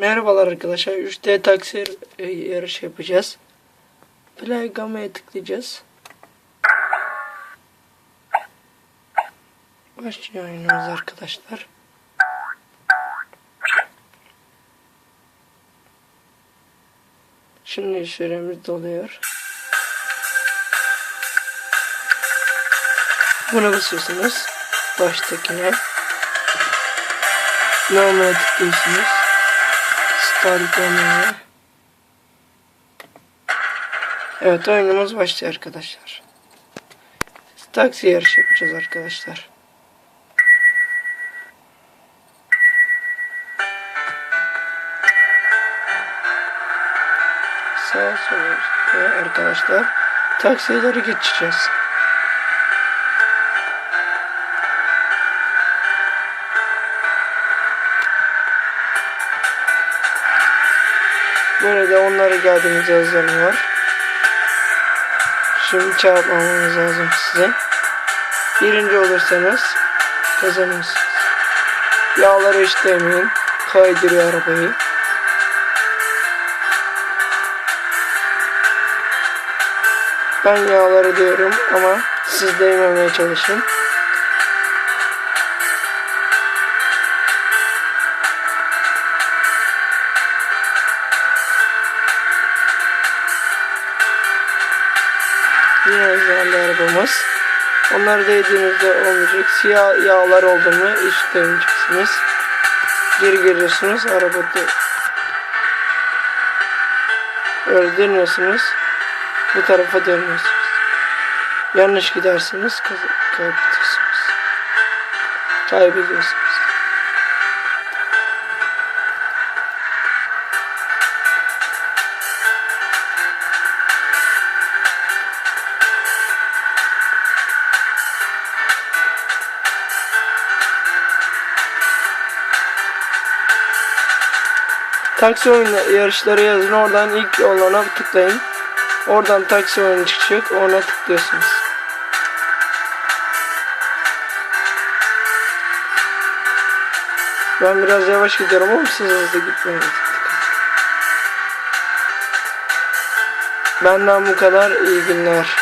Merhabalar arkadaşlar. 3D taksi e, yarışı yapacağız. Play Gamma'ya tıklayacağız. Başlıyor oyunumuz arkadaşlar. Şimdi süremiz doluyor. Buna basıyorsunuz. Baştakine. Normale tıklıyorsunuz. Start Gamma'ya. Evet oyunumuz başlıyor arkadaşlar. Taksi yarışı yapacağız arkadaşlar. Sağa sola arkadaşlar. Taksileri geçeceğiz. Burada onlara geldiğimiz yazılanıyor. Şimdi çarpmamamız lazım size. Birinci olursanız kazanırsınız. Yağları işlemeyin. Kaydırıyor arabayı. Ben yağları diyorum ama siz değmemeye çalışın. Yine özelli arabamız. Onları değdiğinizde olmayacak. Siyah yağlar oldu mu hiç demeyeceksiniz. Geri geliyorsunuz arabada. Öyle dönüyorsunuz. Bu tarafa dönüyorsunuz. Yanlış giderseniz kaz- kaybediyorsunuz. Taksi oyunu yarışları yazın. Oradan ilk olana tıklayın. Oradan taksi oyunu çıkacak. Ona tıklıyorsunuz. Ben biraz yavaş gidiyorum ama siz hızlı gitmeyin. Benden bu kadar. İyi günler.